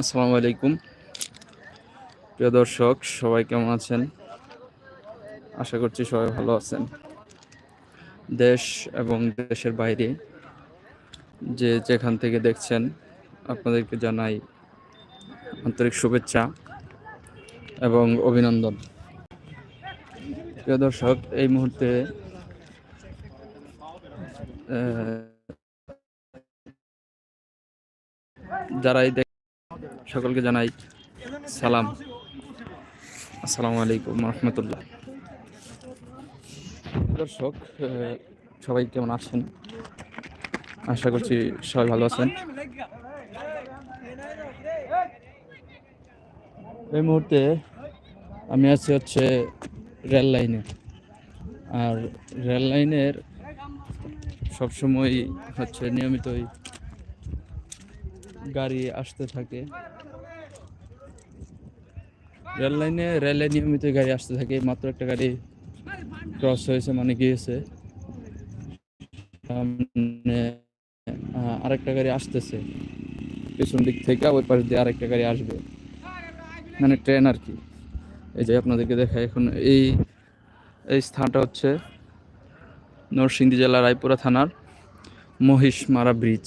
আসসালামু আলাইকুম। প্রিয় দর্শক, সবাই কেমন আছেন? আশা করছি সবাই ভালো আছেন। দেশ এবং দেশের বাইরে যে যেখান থেকে দেখছেন, আপনাদেরকে জানাই আন্তরিক শুভেচ্ছা এবং অভিনন্দন। প্রিয় দর্শক, এই মুহূর্তে যারাই দেখ সকলকে জানাই সালাম। আসসালামু আলাইকুম রহমতুল্লাহ। দর্শক সবাই কেমন আছেন? আশা করছি সবাই ভালো আছেন। এই মুহূর্তে আমি আছি হচ্ছে রেল লাইনে। আর রেল লাইনের সবসময় হচ্ছে নিয়মিতই গাড়ি আসতে থাকে। রেল লাইনে রেলে নিয়মিত গাড়ি আসতে থাকে, মাত্র একটা গাড়ি ক্রস হয়েছে মানে গিয়েছে। আরেকটা গাড়ি আসতেছে। পিছন দিক থেকে ওই পাশ দিয়ে আরেকটা গাড়ি আসবে। মানে ট্রেন আর কি। এই যে আপনাদেরকে দেখায় এখন, এই এই স্থানটা হচ্ছে নরসিংদী জেলার রায়পুরা থানার মহিষমারা ব্রিজ।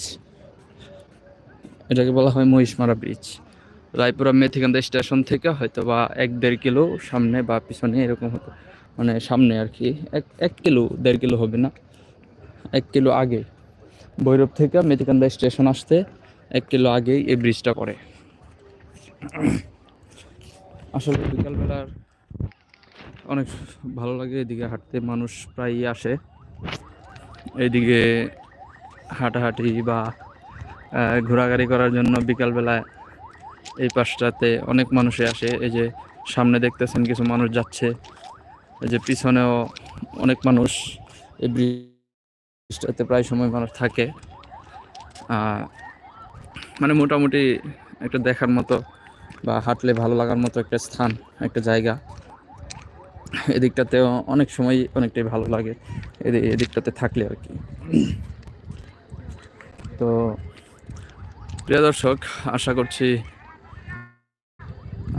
এটাকে বলা হয় মহিষমারা ব্রিজ। রায়পুরা মেথিকান্দা স্টেশন থেকে হয়তো বা এক দেড় কিলো সামনে বা পিছনে এরকম হতো। মানে সামনে আর কি, এক এক কিলো, দেড় কিলো হবে না। এক কিলো আগে ভৈরব থেকে মেথিকান্দা স্টেশন আসতে এক কিলো আগেই এই ব্রিজটা করে আসলে বিকালবেলার অনেক ভালো লাগে, এদিকে হাঁটতে মানুষ প্রায়ই আসে। এইদিকে হাঁটাহাঁটি বা ঘোরাঘুরি করার জন্য বিকালবেলায় এই পাশটাতে অনেক মানুষই আসে। এই যে সামনে দেখতেছেন কিছু মানুষ যাচ্ছে। এই যে পিছনেও অনেক মানুষ। এই ব্রিজটাতে প্রায় সময় মানুষ থাকে। মানে মোটামুটি একটা দেখার মতো বা হাঁটলে ভালো লাগার মতো একটা স্থান, একটা জায়গা। এদিকটাতেও অনেক সময় অনেকটাই ভালো লাগে। এদি- এদিকটাতে থাকলে আর কি। তো প্রিয় দর্শক, আশা করছি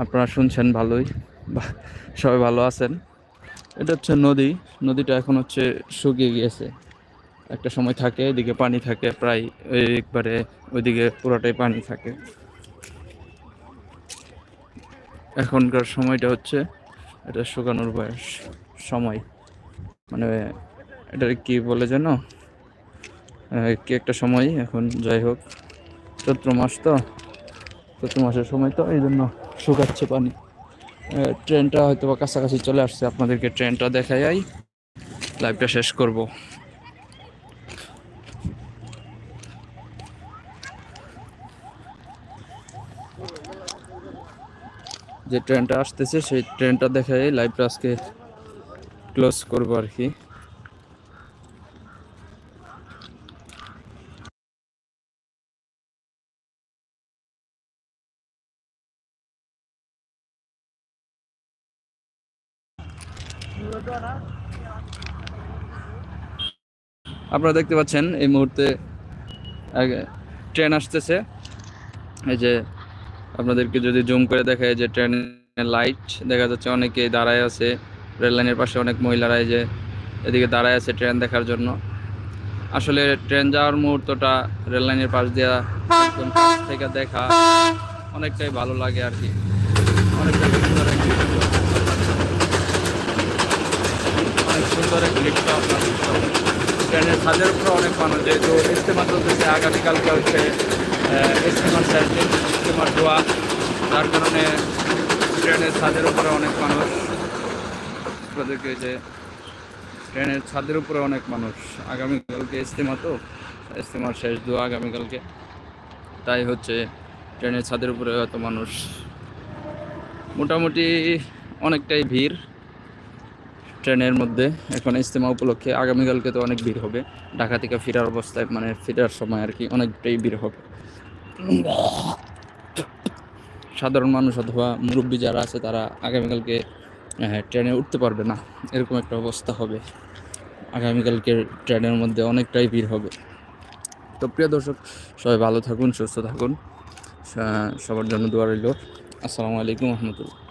আপনারা শুনছেন ভালোই। সবাই ভালো আছেন? এটা হচ্ছে নদী। নদীটা এখন হচ্ছে শুকিয়ে গিয়েছে। একটা সময় থাকে, এদিকে পানি থাকে, প্রায় ওই একবারে ওইদিকে পুরোটাই পানি থাকে। এখনকার সময়টা হচ্ছে এটা শুকানোর বয়স, সময়। মানে এটা কি বলে যেন? কি একটা সময়, এখন যাই হোক। চৈত্র মাস তো। চৈত্র মাসের সময়, তো এই জন্য শুকাচ্ছে পানি। ট্রেনটা হয়তো বা কাছাকাছি চলে আসছে, আপনাদেরকে ট্রেনটা দেখাই লাইভটা শেষ করব। যে ট্রেনটা আসতেছে, সেই ট্রেনটা দেখাই লাইভটা আজকে ক্লোজ করব আর কি। আপনারা দেখতে পাচ্ছেন এই মুহূর্তে ট্রেন আসতেছে। এই যে আপনাদেরকে যদি জুম করে দেখায় যে ট্রেনের লাইট, দেখা যাচ্ছে অনেকে দাঁড়ায় আছে, রেল লাইনের পাশে অনেক মহিলারা এই যে এদিকে দাঁড়ায় আছে ট্রেন দেখার জন্য। আসলে ট্রেন যাওয়ার মুহূর্তটা রেল লাইনের পাশ দিয়া থেকে দেখা অনেকটাই ভালো লাগে আর কি। অনেকটা এক দৃশ্য আপনার ট্রেনের ছাদের উপরে অনেক মানুষ, যেহেতু ইস্তেমা চলতেছে, আগামীকালকে হচ্ছে ইস্তেমার দিন ইস্তেমার দোয়া। যার কারণে ট্রেনের ছাদের উপরে অনেক মানুষ, আপনাদেরকে যে ট্রেনের ছাদের উপরে অনেক মানুষ, আগামীকালকে ইস্তেমা তো, ইস্তেমার শেষ দোয়া আগামীকালকে। তাই হচ্ছে, ট্রেনের ছাদের উপরে হয়তো মানুষ মোটামুটি অনেকটাই ভিড়। ট্রেনের মধ্যে এখন ইজতেমা উপলক্ষে আগামীকালকে তো অনেক ভিড় হবে। ঢাকা থেকে ফেরার অবস্থায় মানে ফেরার সময় আর কি অনেকটাই ভিড় হবে। সাধারণ মানুষ অথবা মুরব্বী যারা আছে, তারা আগামীকালকে ট্রেনে উঠতে পারবে না। এরকম একটা অবস্থা হবে। আগামীকালকে ট্রেনের মধ্যে অনেকটাই ভিড় হবে। তো প্রিয় দর্শক, সবাই ভালো থাকুন, সুস্থ থাকুন। সবার জন্য দোয়া রইল। আসসালামু আলাইকুম রহমতুল্লাহ।